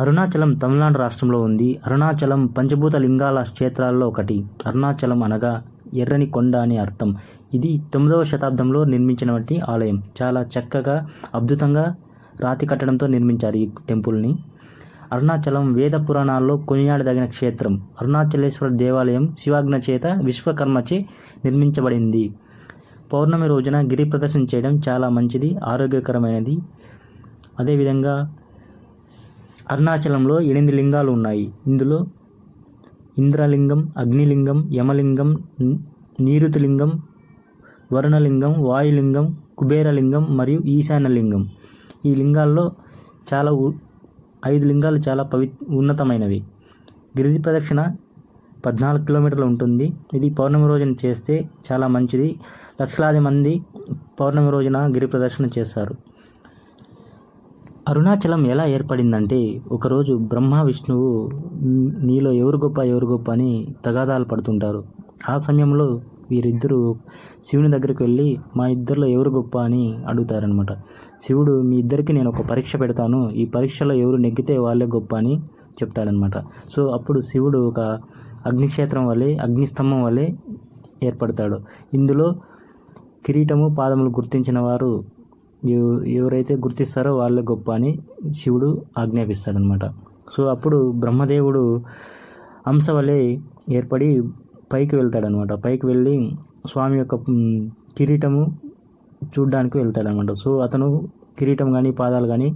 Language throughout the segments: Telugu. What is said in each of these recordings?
అరుణాచలం తమిళనాడు రాష్ట్రంలో ఉంది. అరుణాచలం పంచభూత లింగాల క్షేత్రాల్లో ఒకటి. అరుణాచలం అనగా ఎర్రని కొండ అని అర్థం. ఇది తొమ్మిదవ శతాబ్దంలో నిర్మించినటువంటి ఆలయం. చాలా చక్కగా అద్భుతంగా రాతి కట్టడంతో నిర్మించారు ఈ టెంపుల్ని. అరుణాచలం వేద పురాణాల్లో కొనియాడదగిన క్షేత్రం. అరుణాచలేశ్వర దేవాలయం శివాజ్ఞ చేత విశ్వకర్మచే నిర్మించబడింది. పౌర్ణమి రోజున గిరి ప్రదర్శన చేయడం చాలా మంచిది ఆరోగ్యకరమైనది. అదేవిధంగా అరుణాచలంలో ఎనిమిది లింగాలు ఉన్నాయి. ఇందులో ఇంద్రలింగం అగ్నిలింగం యమలింగం ని- నీరుతిలింగం వరుణలింగం వాయులింగం కుబేరలింగం మరియు ఈశాన్యలింగం. ఈ లింగాల్లో చాలా ఐదు లింగాలు చాలా పవి ఉన్నతమైనవి. గిరి ప్రదక్షిణ పద్నాలుగు కిలోమీటర్లు ఉంటుంది. ఇది పౌర్ణమి రోజున చేస్తే చాలా మంచిది. లక్షలాది మంది పౌర్ణమి రోజున గిరి ప్రదర్శన చేస్తారు. అరుణాచలం ఎలా ఏర్పడిందంటే ఒకరోజు బ్రహ్మ విష్ణువు నీలో ఎవరు గొప్ప ఎవరు గొప్ప అని తగాదాలు పడుతుంటారు. ఆ సమయంలో వీరిద్దరూ శివుని దగ్గరికి వెళ్ళి మా ఇద్దరిలో ఎవరు గొప్ప అని అడుగుతారనమాట శివుడు మీ ఇద్దరికి నేను ఒక పరీక్ష పెడతాను. ఈ పరీక్షలో ఎవరు నెగ్గితే వాళ్ళే గొప్ప అని చెప్తాడనమాట సో అప్పుడు శివుడు ఒక అగ్నిక్షేత్రం వలె అగ్నిస్తంభం వలె ఏర్పడతాడు. ఇందులో కిరీటము పాదములు గుర్తించిన వారు ఎవరైతే గుర్తిస్తారో వాళ్ళే గొప్ప అని శివుడు ఆజ్ఞాపిస్తాడనమాట. సో అప్పుడు బ్రహ్మదేవుడు అంశ వలె ఏర్పడి పైకి వెళ్తాడనమాట. పైకి వెళ్ళి స్వామి యొక్క కిరీటము చూడ్డానికి వెళ్తాడనమాట. సో అతను కిరీటం కానీ పాదాలు కానీ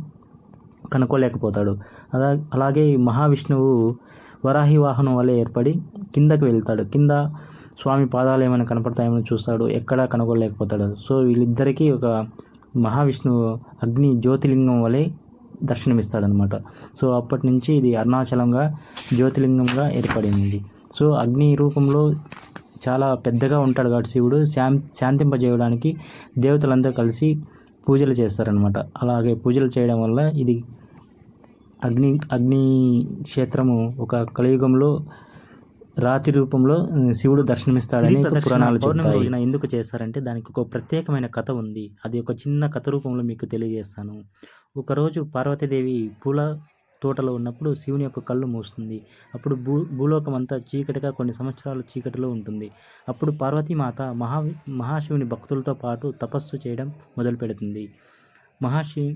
కనుక్కోలేకపోతాడు. అలా అలాగే మహావిష్ణువు వరాహి వాహనం వలె ఏర్పడి కిందకి వెళ్తాడు. కింద స్వామి పాదాలు ఏమైనా కనపడతాయేమో చూస్తాడు. ఎక్కడా కనుగొనలేకపోతాడు సో వీళ్ళిద్దరికీ ఒక మహావిష్ణువు అగ్ని జ్యోతిలింగం వలె దర్శనమిస్తాడనమాట సో అప్పటి నుంచి ఇది అరుణాచలంగా జ్యోతిలింగంగా ఏర్పడింది. సో అగ్ని రూపంలో చాలా పెద్దగా ఉంటాడు కాబట్టి శివుడు. శాం శాంతింపజేయడానికి దేవతలందరూ కలిసి పూజలు చేస్తారనమాట అలాగే పూజలు చేయడం వల్ల ఇది అగ్ని అగ్ని క్షేత్రము ఒక కలియుగంలో రాతి రూపంలో శివుడు దర్శనమిస్తాడని పురాణాలు రోజున ఎందుకు చేస్తారంటే దానికి ఒక ప్రత్యేకమైన కథ ఉంది. అది ఒక చిన్న కథ రూపంలో మీకు తెలియజేస్తాను. ఒకరోజు పార్వతీదేవి పూల తోటలో ఉన్నప్పుడు శివుని యొక్క కళ్ళు మూస్తుంది. అప్పుడు భూ భూలోకం అంతా చీకటిగా కొన్ని సంవత్సరాలు చీకటిలో ఉంటుంది. అప్పుడు పార్వతీమాత మహా మహాశివుని భక్తులతో పాటు తపస్సు చేయడం మొదలు పెడుతుంది మహాశివు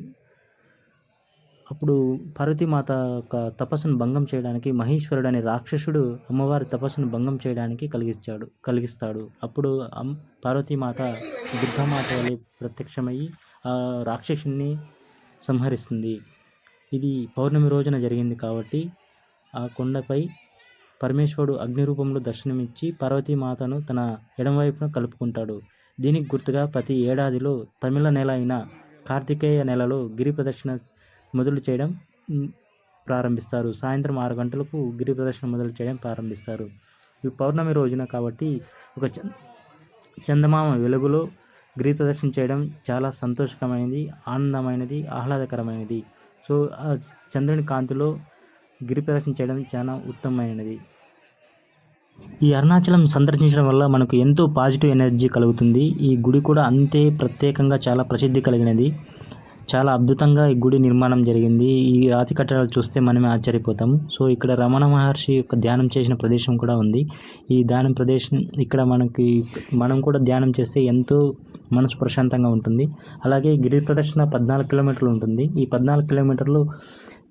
అప్పుడు పార్వతీమాత యొక్క తపస్సును భంగం చేయడానికి మహేశ్వరుడు అనే రాక్షసుడు అమ్మవారి తపస్సును భంగం చేయడానికి కలిగించాడు కలిగిస్తాడు. అప్పుడు పార్వతీమాత దుర్గామాత వలె ప్రత్యక్షమయ్యి ఆ రాక్షసుని సంహరిస్తుంది. ఇది పౌర్ణమి రోజున జరిగింది కాబట్టి ఆ కొండపై పరమేశ్వరుడు అగ్ని రూపంలో దర్శనమిచ్చి పార్వతీమాతను తన ఎడమవైపున కలుపుకుంటాడు. దీనికి గుర్తుగా ప్రతి ఏడాదిలో తమిళ నెల అయిన కార్తికేయ నెలలో గిరి ప్రదక్షిణ మొదలు చేయడం ప్రారంభిస్తారు. సాయంత్రం ఆరు గంటలకు గిరి ప్రదర్శన మొదలు చేయడం ప్రారంభిస్తారు. ఈ పౌర్ణమి రోజున కాబట్టి ఒక చ- చందమామ వెలుగులో గిరి ప్రదర్శన చేయడం చాలా సంతోషకరమైనది ఆనందమైనది ఆహ్లాదకరమైనది. సో ఆ చంద్రుని కాంతిలో గిరి ప్రదర్శన చేయడం చాలా ఉత్తమమైనది. ఈ అరుణాచలం సందర్శించడం వల్ల మనకు ఎంతో పాజిటివ్ ఎనర్జీ కలుగుతుంది. ఈ గుడి కూడా అంతే ప్రత్యేకంగా చాలా ప్రసిద్ధి కలిగినది. చాలా అద్భుతంగా ఈ గుడి నిర్మాణం జరిగింది. ఈ రాతి కట్టడాలు చూస్తే మనమే ఆశ్చర్యపోతాము. సో ఇక్కడ రమణ మహర్షి యొక్క ధ్యానం చేసిన ప్రదేశం కూడా ఉంది. ఈ ధ్యానం ప్రదేశం ఇక్కడ మనకి మనం కూడా ధ్యానం చేస్తే ఎంతో మనసు ప్రశాంతంగా ఉంటుంది. అలాగే గిరి ప్రదర్శన పద్నాలుగు కిలోమీటర్లు ఉంటుంది. ఈ పద్నాలుగు కిలోమీటర్లు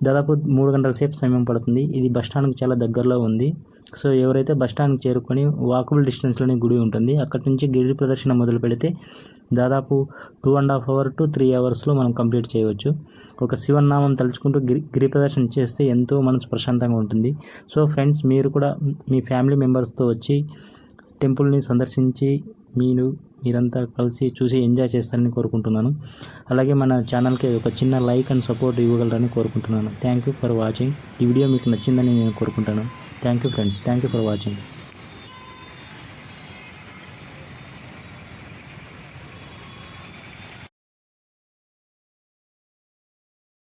దాదాపు మూడు గంటల సేపు సమయం పడుతుంది. ఇది బస్ చాలా దగ్గరలో ఉంది. సో ఎవరైతే బస్ స్టాండ్కి చేరుకొని వాకబుల్ డిస్టెన్స్లోనే గుడి ఉంటుంది. అక్కడి నుంచి గిరి ప్రదర్శన మొదలు పెడితే దాదాపు two and half hour to three అవర్స్లో మనం కంప్లీట్ చేయవచ్చు. ఒక శివనామం తలుచుకుంటూ గిరి గిరి ప్రదర్శన చేస్తే ఎంతో మనసు ప్రశాంతంగా ఉంటుంది. సో ఫ్రెండ్స్ మీరు కూడా మీ ఫ్యామిలీ మెంబర్స్తో వచ్చి టెంపుల్ని సందర్శించి మీరు మీరంతా కలిసి చూసి ఎంజాయ్ చేస్తారని కోరుకుంటున్నాను. అలాగే మన ఛానల్కి ఒక చిన్న లైక్ అండ్ సపోర్ట్ ఇవ్వగలరని కోరుకుంటున్నాను. థ్యాంక్ యూ ఫర్ వాచింగ్ ఈ వీడియో మీకు నచ్చిందని నేను కోరుకుంటాను. Thank you friends thank you for watching